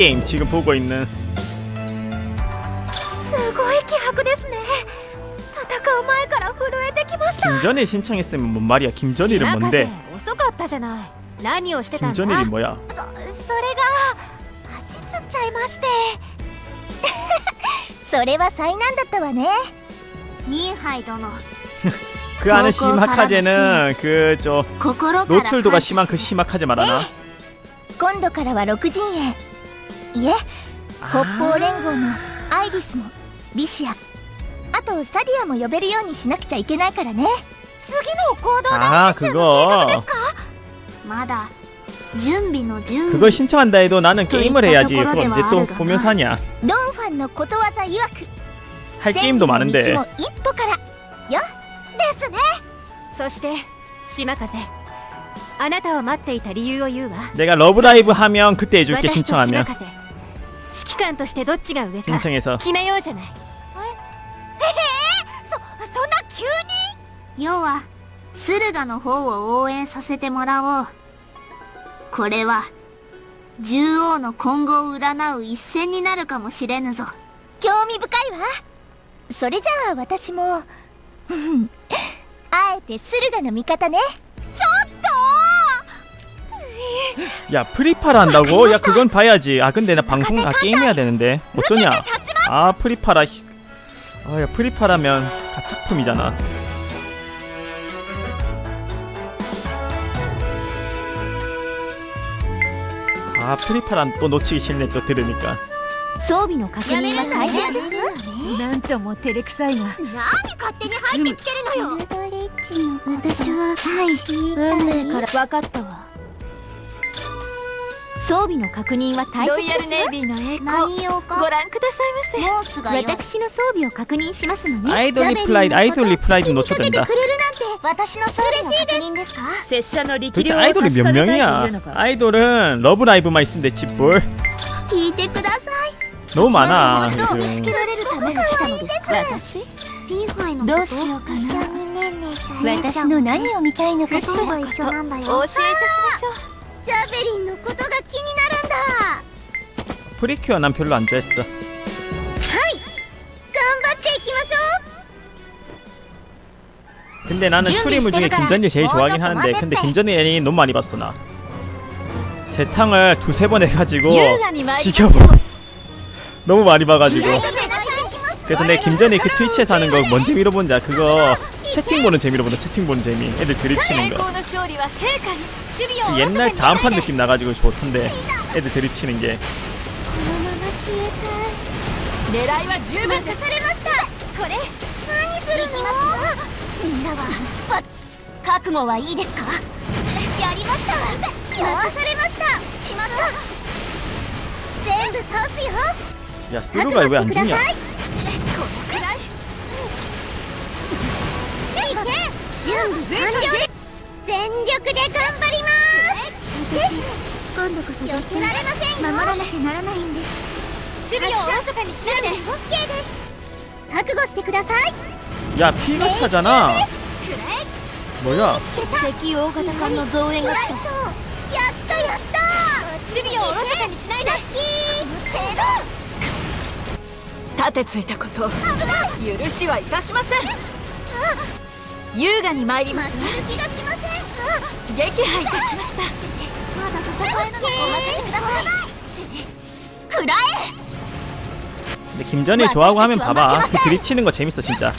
게임 지금 보고 있는 すごい気迫ですね戦う前から震えてきました 김전일 신청했으면 뭔 말이야 김전일은 白 뭔데 風遅かったじゃない何をしてたんだ 김전일이 뭐야 そそれが足つっちゃいましてそれは災難だったわねニンハイ殿 그 안에 그거 심하카제는 그 저 心から 노출도가 感謝 심한 그 する 심하카제 말하나 今度からは六陣営 いえ北方連合のアイリスもビシアあとサディアも呼べるようにしなくちゃいけないからね次の行動 아 그거 まだ準備の準 그걸 신청한다 해도 나는 또 게임을 이따 해야지 또 그거 언제 또 걸어대와 보면서 하냐 ドンファンのことわざ曰く 할 게임도 千里の 많은데 道も一歩からですねそして島風あなたを待っていた理由を言うわ 내가 러브라이브 하면 그때 해줄게 私と島 신청하면 風 指揮官としてどっちが上か決めようじゃない。え？え？ー、そそんな急に？要は駿河の方を応援させてもらおう。これは獣王の今後を占う一戦になるかもしれぬぞ。興味深いわ。それじゃあ私もあえて駿河の味方ね。 야 프리파라 한다고? 야 그건 봐야지 아 근데 나 방송 아 게임 해야 되는데 어쩌냐 아 프리파라 아야 프리파라면 가짝품이잖아 아 프리파란 또 놓치기 싫네 또 들으니까 装備の確認は大変ですなんとも照れくさいが何勝手に入ってきてるのよ私ははい運命から分かったわ 装備の確認は大ロ切ですイヤルネイビーの栄光何用ご覧くださいませもうすぐ私の装備を確認しますのね 아이돌 리플라이드 아이돌 리플라이드 놓쳐된다 くれるなんて私の装備の確認ですか拙者の力 도대체 量を 아이돌이 確 몇 かめたいという 명이야 のか 아이돌은 러브라이브만 있으면 됐지 뭘 聞いてください 너무 많아 見つ 요즘 けられるために来たのです私ピンハイのどうしようかな私の何を見たいのかしらお教えいたしましょう ジャベリンのことが気になるんだ 프리큐어 난 별로 안 좋아했어 頑張っていきましょ 근데 나는 추리물 중에 김전일 제일 좋아하긴 하는데 근데 김전일이 너무 많이 봤어 나 재탕을 두세 번 해가지고 優雅に参りましょ 지켜봐 う 너무 많이 봐가지고 う 그래서 내 김전일 그 트위치에서 하는 거 뭔 재미로 본지 알아? 그거 채팅 보는 재미로 보다 채팅 보는 재미. 애들 들이치는 거. 그 옛날 다음판 느낌 나가지고 좋던데 애들 들이치는 게. 야, 스루가 왜 안 죽냐? 準備完了です全力で頑張ります今度こそ避けられませんよ守らなきゃならないんです守備をおろそかにしないで OK です覚悟してください 야 피가 차잖아 뭐야 敵大型艦の増援が来たやったやった守備をおろそかにしないでラッキーゼロ立てついたこと許しはいたしません 優雅に参ります負ける気がしません撃破いたしましたまだ戦えるのかお任せくださいくらえ 근데 김전일 좋아하고 하면 봐봐 그 드립치는 거 재밌어 진짜 よし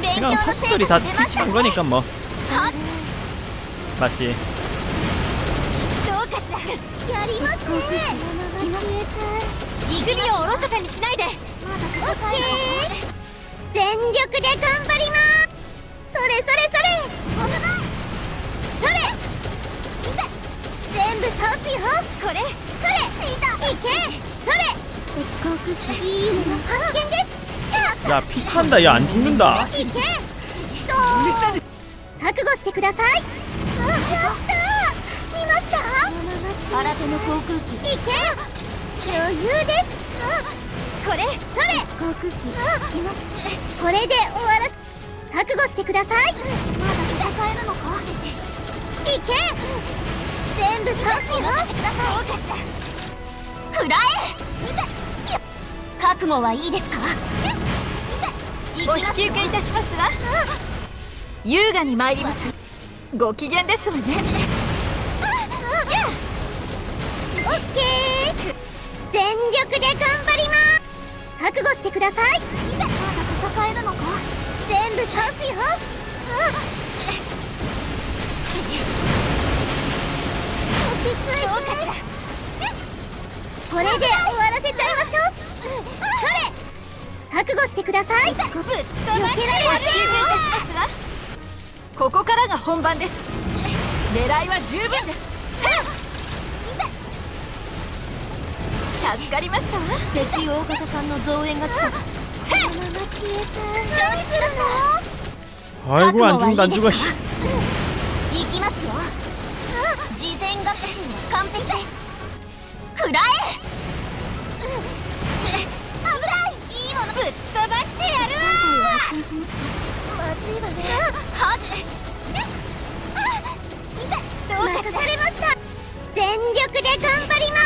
勉強 그냥 の成 포스들이 果 다 が出まし 트위치 た 한 거니까 뭐 は 맞지 どうかしらやりますね守備をおろそかにしないでオッケー 全力で頑張りますそれそれそれそれ全部倒すよこれそれいたいけそれいいもの発見ですシャ 야 피 찬다 야 안 죽는다 いけどう覚悟してくださいやった見ました新手の航空機いけ余裕です これそれ。航空機います。これで終わら覚悟してください。まだ戦えるのか？いけ。全部倒すよ。任せてください食らえ。覚悟はいいですか？お引き受けいたしますわ。優雅に参ります。ご機嫌ですわね。オッケー。全力で頑張ります覚悟してください。まだ戦えるのか全部倒すよ落ち着いてこれで終わらせちゃいましょうそれ覚悟してくださいぶっ飛ばして避けられませんよここからが本番です。狙いは十分です。助かりましたわ敵大型艦の増援が来たこのまま消えた勝利しました 아이고 안 죽는다 안 죽어 씨. 行きますよ事前学習は完璧です食らえ危ないいいものぶっ飛ばしてやるわまずいわねはずどうかされました全力で頑張ります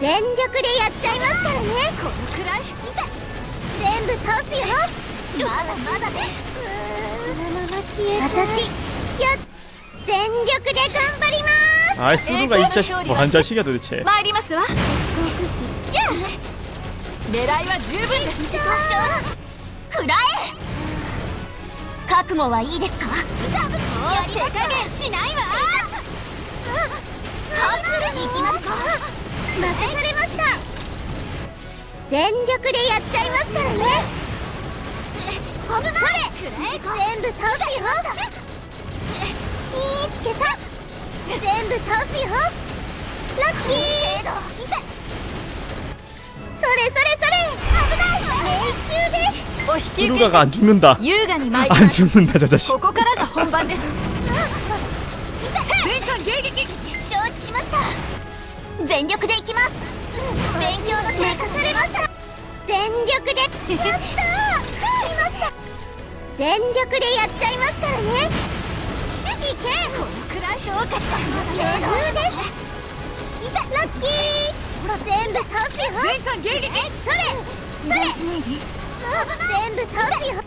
全力でやっちゃいますからねこのくらい全部倒すよまだまだですこのまま消え私や全力で頑張ります 아이 스루가 이 자식 뭐한 자식이야 도대체 参りますわ狙いは十分です無事か食らえ覚悟はいいですかやりましたしないわ行きますか 任されました全力でやっちゃいますからね危ない全部倒すよ見つけた全部倒すよラッキーそれそれそれ危ない命中ですお引き受け 스루가가 안 죽는다 優雅に参り 안 ます 죽는다 저 자식 ここからが本番です 全力でいきます。勉強の成果されました。全力でやったー。ました。全力でやっちゃいますからね。いけこのくらいどうかした余裕ですラッキー。全部倒すよ。全艦迎撃。それ。それ。全部倒すよ。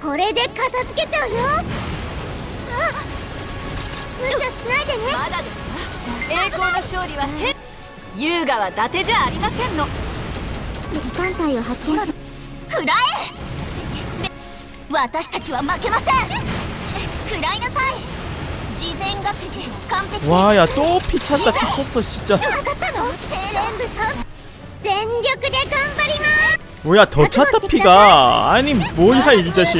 これで片付けちゃうよ。無茶しないでね。まだですか？栄光の勝利は天優雅は伊達じゃありませんの敵艦隊を発見し食らえ私たちは負けません食らいなさい事前学習完璧です 와야 또 피 찼다 피 찼어 진짜 分かったの全部倒す全力で頑張ります 뭐야 더 찼다 피가 아니 뭐야 이 자식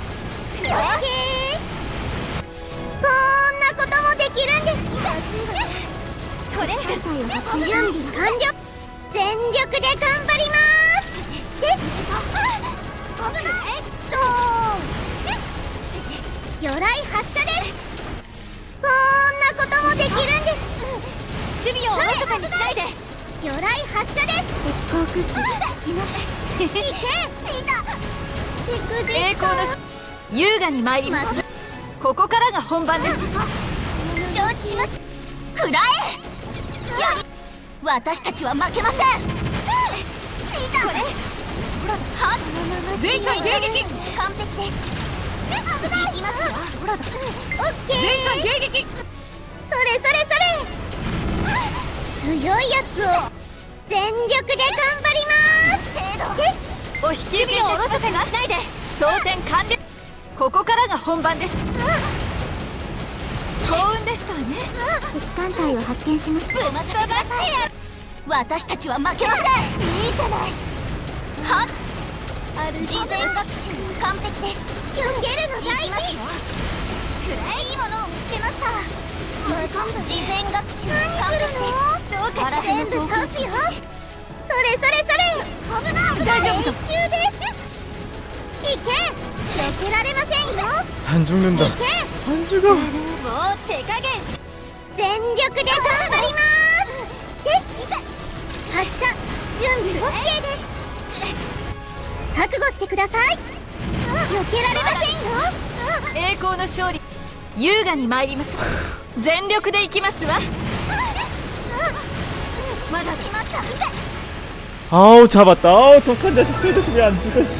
これ準備完了全力で頑張ります。です危ないドーン魚雷発射です。こんなこともできるんです。守備をおろそかにしないで魚雷発射です。敵航空機います。いけいた祝日栄光の勝優雅に参ります。わここからが本番です。承知しました食らえ私たちは負けませんこれは全艦迎撃完璧です行きますよオッケー迎撃それそれそれ強いやつを全力で頑張りますお引き受けいたしますが。しないで装填完了。ここからが本番です幸運でしたわね。敵艦隊を発見しましたぶまくさせてやる私たちは負けません。いいじゃないはっ事前学習完璧ですゲルの大事ますよくらいいものを見つけました事前学習完璧ですどうかし全部倒すよそれそれそれ危ない大丈夫中ですいけ避けられませんよ 안 죽는다 いけ 안 죽어 もう手加減し全力で頑張りますです発射準備 OK です覚悟してください避けられませんよ栄光の勝利優雅に参ります全力で行きますわまだしまった 아우 잡았다 아우 독한 자식 저 자식 왜 안 죽어 씨.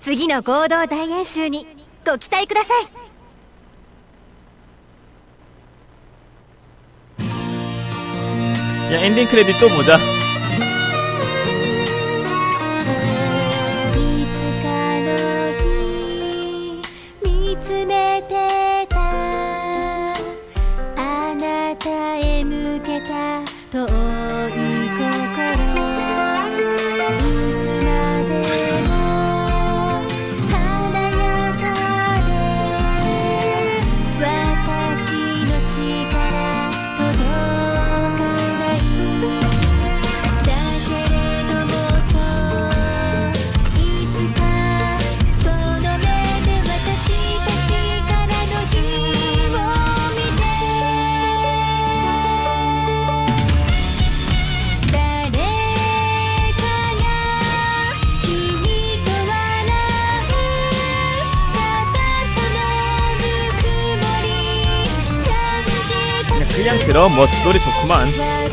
次の合同大演習にご期待ください。やエンディングクレデもだ 그냥, 들어. 뭐 노래 좋구만. 私